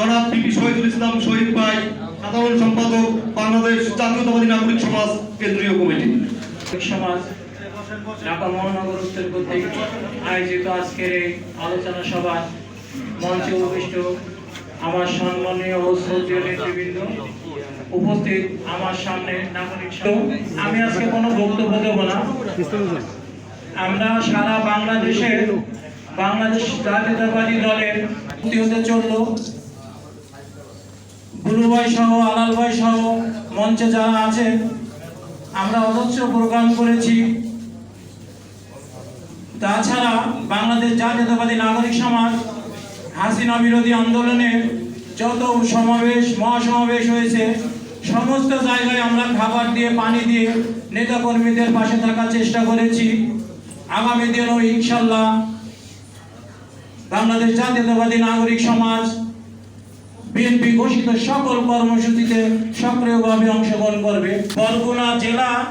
জনাব বিপি শহীদুল ইসলাম শহীদ ভাই, সাধারণ সম্পাদক বাংলাদেশ জাতীয়তাবাদী নাগরিক সমাজ কেন্দ্রীয় কমিটি। সমাজ, ঢাকা মহানগর উত্তর কর্তৃক আয়োজিত আজকের এই আলোচনা সভা মঞ্চে উপবিষ্ট আমার সম্মানীয় ও শ্রদ্ধেয় নেতৃবৃন্দ উপস্থিত আমার সামনে নাগরিক আমি আজকে কোনো বক্তব্য দেব না। আমরা সারা বাংলাদেশে বাংলাদেশ জাতীয়তাবাদী দলের ভর্তি হতে চলল ভাই সহ আলাল ভাই সহ মঞ্চে যারা আছেন, আমরা অজস্র প্রোগ্রাম করেছি। তাছাড়া বাংলাদেশ জাতীয়তাবাদী নাগরিক সমাজ হাসিনা বিরোধী আন্দোলনে যত সমাবেশ, মহাসমাবেশ হয়েছে, সমস্ত জায়গায় আমরা খাবার দিয়ে, পানি দিয়ে নেতাকর্মীদের পাশে থাকার চেষ্টা করেছি। আগামী দিনও ইনশাল্লাহ বাংলাদেশ জাতীয়তাবাদী নাগরিক সমাজ বিএনপি ঘোষিত সকল কর্মসূচিতে সক্রিয়ভাবে অংশগ্রহণ করবে। বরগুনা জেলা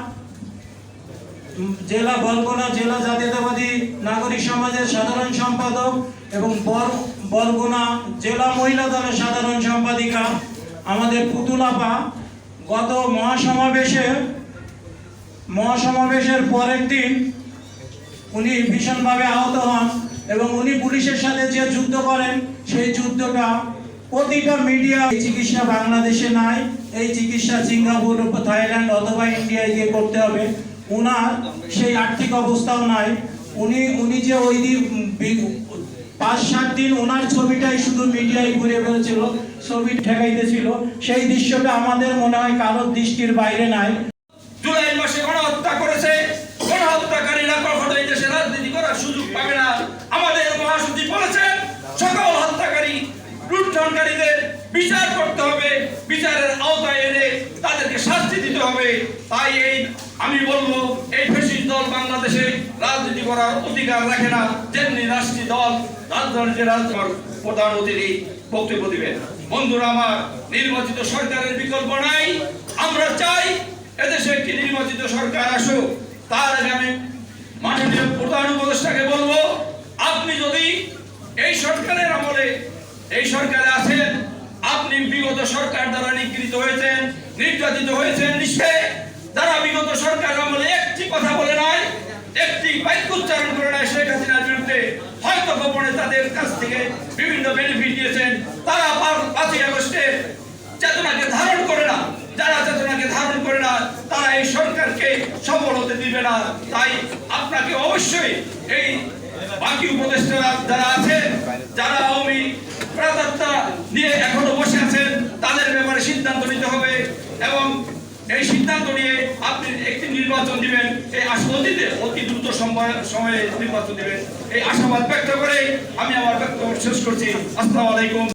জেলা বরগুনা জেলা জাতীয়তাবাদী নাগরিক সমাজের সাধারণ সম্পাদক এবং বর- বরগুনা জেলা মহিলা দলের সাধারণ সম্পাদিকা আমাদের পুতুলাপা গত মহাসমাবেশে, মহাসমাবেশের পরের দিন উনি ভীষণভাবে আহত হন এবং উনি পুলিশের সাথে যে যুদ্ধ করেন, সেই যুদ্ধটা প্রতিটা মিডিয়া এই চিকিৎসা বাংলাদেশে নাই, এই চিকিৎসা সিঙ্গাপুর থাইল্যান্ড অথবা ইন্ডিয়ায় গিয়ে করতে হবে। উনার সেই আর্থিক অবস্থাও নাই। উনি উনি যে ওই দিন পাঁচ, সাত দিন ওনার ছবিটাই শুধু মিডিয়ায় ঘুরে বেড়েছিল ছবি ঠেকাইতেছিল। সেই দৃশ্যটা আমাদের মনে হয় কারোর দৃষ্টির বাইরে নাই। জুলাই মাসে গণহত্যা করেছে। গণহত্যাকারীরা কখনো এই দেশে রাজনীতি করার সুযোগ পাবে না আমাদের মহাসচিব বলেছেন সকল হত্যাকারী লুণ্ঠনকারীদের বিচার করতে হবে, বিচারের আওতায় এনে তাদেরকে শাস্তি দিতে হবে। তাই এই, আমি বলব, এই ফেসিস দল বাংলাদেশে রাজনীতি করার অধিকার রাখে না। যেমনি রাষ্ট্রীয় দল রাজধানীতে রাজনীতি প্রধান অতিথি বক্তব্য দিবেন। বন্ধুরা আমার, নির্বাচিত সরকারের বিকল্প নাই। আমরা চাই এদেশে একটি নির্বাচিত সরকার আসুক। তার আগে আমি মাননীয় প্রধান উপদেষ্টাকে বলব, আপনি যদি এই সরকারের আমলে, এই সরকারে আপনি বিগত সরকার দ্বারা নিগৃহীত হয়েছেন, নির্যাতিত হয়েছেন নিশ্চয় যারা বিগত সরকার আমলে একটি কথা বলে নাই, একটি বাক্য উচ্চারণ করে নাই শেখ হাসিনার বিরুদ্ধে। হয়তো গোপনে তাদের কাছ থেকে বিভিন্ন বেনিফিট দিয়েছেন। তারা পাঁচই আগস্টের চেতনাকে ধারণ করে না। যারা চেতনাকে ধারণ করে না, তারা এই সরকারকে সফল হতে দিবে না। তাই আপনাকে অবশ্যই এই বাকি উপদেষ্টারা যারা আছেন, যারা আওয়ামী প্রাধাত্যা নিয়ে এখনও বসে আছেন তাদের ব্যাপারে সিদ্ধান্ত নিতে হবে এবং এই সিদ্ধান্ত নিয়ে আপনি একটি নির্বাচন দিবেন। এই অতীতে অতি দ্রুত সময় নির্বাচন দিবেন। এই আশাবাদ ব্যক্ত করে আমি আমার বক্তব্য শেষ করছি। আসসালামু আলাইকুম।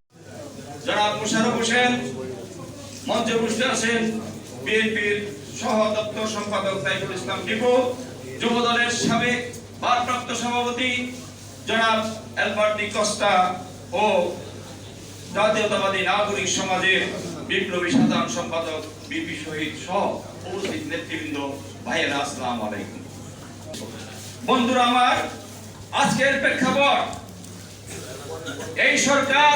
জনাব মুশারফ হোসেন মঞ্চে বসে আছেন, বিএনপির সহ দপ্তর সম্পাদক সাইফুল ইসলাম টিপু যুব দলের সাবেক ভারপ্রাপ্ত সভাপতি জনাব অ্যালবার্ট কস্তা ও জাতীয়তাবাদী নাগরিক সমাজের বিপ্লবী সাধারণ সম্পাদক বিপি শহীদ সহ উপস্থিত নেতৃবৃন্দ, ভাইয়েরা, আসসালামু আলাইকুম। বন্ধুরা আমার, আজকের প্রেক্ষাপট, এই সরকার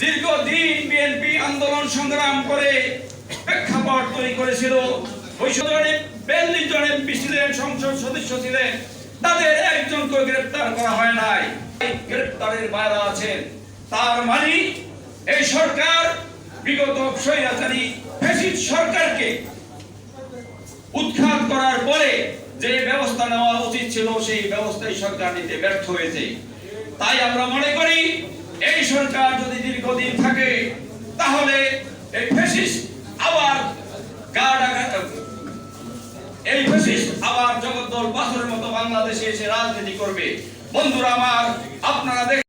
দীর্ঘদিন বিএনপি আন্দোলন সংগ্রাম করে প্রেক্ষাপট তৈরি করেছিল। জন এমপি ছিলেন, সংসদ সদস্য ছিলেন। তাদের একজনকে গ্রেপ্তার করা হয় নাই। গ্রেপ্তারের বাইরে আছেন। তার মানে এই সরকার বিগত স্বৈরাচারী ফ্যাসিস্ট সরকারকে উৎখাত করার পরে যে ব্যবস্থা নেওয়া উচিত ছিল, সেই ব্যবস্থাই সরকার নিতে ব্যর্থ হয়েছে। তাই আমরা মনে করি, এই সরকার যদি দীর্ঘদিন থাকে, তাহলে এই ফেসিস আবার এই ফেসিস আবার জগদ্দল পাথরের মতো বাংলাদেশে এসে রাজনীতি করবে। বন্ধুরা আমার, আপনারা দেখে